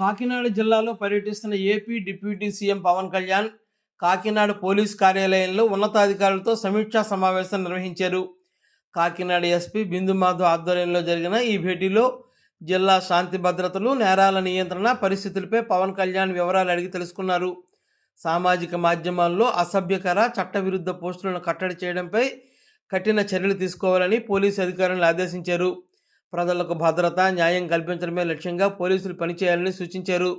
కాకినాడ జిల్లాలో పర్యటిస్తున్న AP deputy CM Pawan Kalyan Kakinada police కార్యాలయంలో ఉన్నతాధికారులతో సమీక్షా సమావేశం నిర్వహించారు. కాకినాడ ఎస్పీ బిందు మాధవ్ ఆధ్వర్యంలో జరిగిన ఈ భేటీలో జిల్లా శాంతి భద్రతలు నేరాల నియంత్రణ పరిస్థితులపై పవన్ కళ్యాణ్ వివరాలు అడిగి తెలుసుకున్నారు. సామాజిక మాధ్యమాల్లో అసభ్యకర చట్టవిరుద్ధ పోస్టులను కట్టడి చేయడంపై కఠిన చర్యలు తీసుకోవాలని పోలీసు అధికారులను ఆదేశించారు. ప్రజలకు భద్రత న్యాయం కల్పించడమే లక్ష్యంగా పోలీసులు పనిచేయాలని సూచించారు.